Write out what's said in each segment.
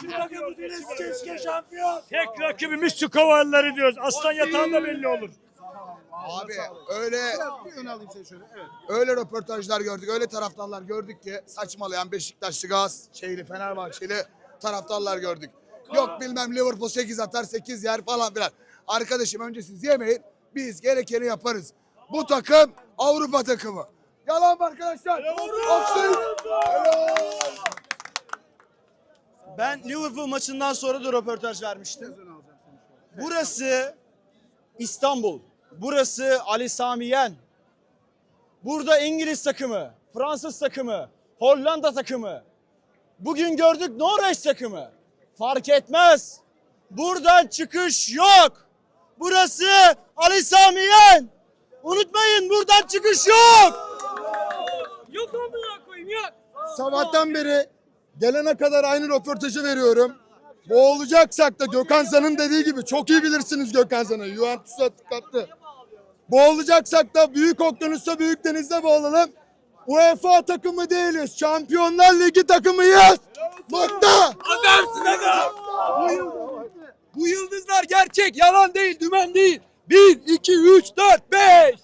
Şu takımımız yine keşke şampiyon. Tek rakibimiz su kovarları diyoruz. Aslan yatağında belli olur. Abi öyle öyle röportajlar gördük, öyle taraftarlar gördük ki saçmalayan Beşiktaşlı, Gaz, şeyli, Fenerbahçeli taraftarlar gördük. Yok bilmem Liverpool 8 atar, 8 yer falan filan. Arkadaşım önce siz yemeyin, biz gerekeni yaparız. Bu takım Avrupa takımı. Yalan mı arkadaşlar? Oksayın. Helal. Ben Liverpool maçından sonra da röportaj vermiştim. Burası İstanbul. Burası Ali Sami Yen. Burada İngiliz takımı, Fransız takımı, Hollanda takımı. Bugün gördük Norveç takımı. Fark etmez. Buradan çıkış yok. Burası Ali Sami Yen. Unutmayın buradan çıkış yok. Yok amına koyayım yok. Sabahtan beri gelene kadar aynı röportajı veriyorum. Boğulacaksak da Gökhan Zan'ın dediği gibi çok iyi bilirsiniz Gökhan Zan'ı. Juventus'a tıklattı. Boğulacaksak da büyük okyanusta büyük denizde boğulalım. UEFA takımı değiliz. Şampiyonlar Ligi takımıyız. Nokta. Adamsın adam. Bu yıldızlar gerçek, yalan değil, dümen değil. 1, 2, 3, 4, 5.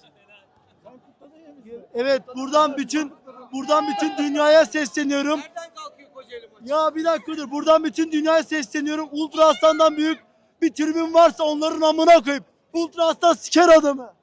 Evet buradan bütün buradan bütün dünyaya sesleniyorum. Ya bir dakika dur. Buradan bütün dünyaya sesleniyorum. Ultra Aslan'dan büyük bir tribün varsa onların amına koyup Ultra Aslan siker adamı.